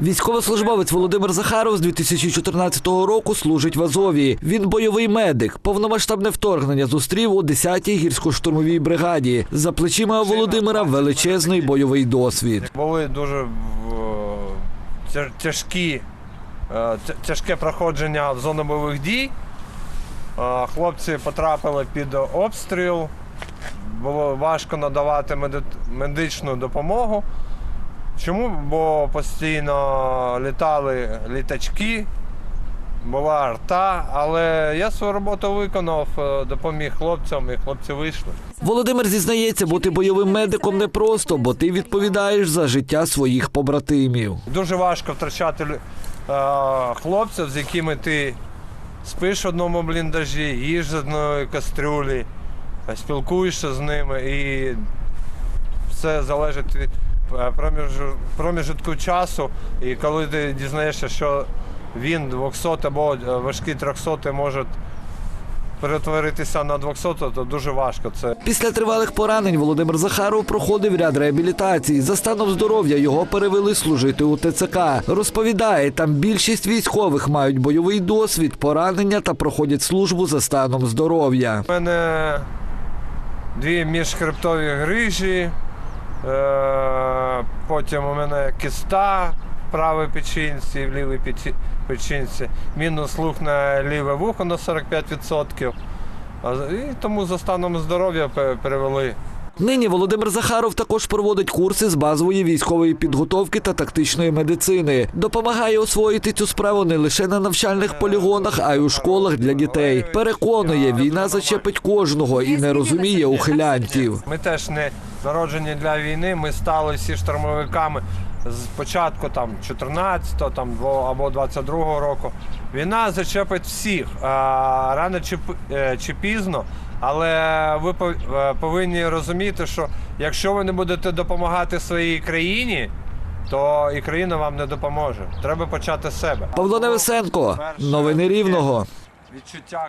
Військовослужбовець Володимир Захаров з 2014 року служить в Азові. Він бойовий медик. Повномасштабне вторгнення зустрів у 10-й гірсько-штурмовій бригаді. За плечима Володимира величезний бойовий досвід. Були дуже тяжкі, е, тяжке проходження в зону бойових дій. Хлопці потрапили під обстріл. Було важко надавати медичну допомогу. Чому? Бо постійно літали літачки, була арта, але я свою роботу виконав, е, допоміг хлопцям, і хлопці вийшли. Володимир зізнається, бути бойовим медиком непросто, бо ти відповідаєш за життя своїх побратимів. Дуже важко втрачати е, хлопців, з якими ти спиш в одному бліндажі, їш з одної кастрюлі, спілкуєшся з ними і все залежить від е, проміжутку часу. І коли ти дізнаєшся, що він 200 або е, важкий 300 може перетворитися на 200, то дуже важко. Це Після тривалих поранень Володимир Захаров проходив ряд реабілітацій. За станом здоров'я його перевели служити у ТЦК. Розповідає, там більшість військових мають бойовий досвід, поранення та проходять службу за станом здоров'я. У мене дві міжхребтові грижі, потім у мене киста в правій печінці, в лівій печінці, мінус слух на ліве вухо на 45%. І тому за станом здоров'я перевели. Нині Володимир Захаров також проводить курси з базової військової підготовки та тактичної медицини. Допомагає освоїти цю справу не лише на навчальних полігонах, а й у школах для дітей. Переконує, війна зачепить кожного і не розуміє ухилянтів. Ми теж не народжені для війни, ми стали всі штурмовиками з початку там 14 там, або 22 року. Війна зачепить всіх а, рано чи, е, чи пізно. Але ви е, повинні розуміти, що якщо ви не будете допомагати своїй країні, то і країна вам не допоможе. Треба почати з себе. Павло Невесенко, новини Рівного. Відчуття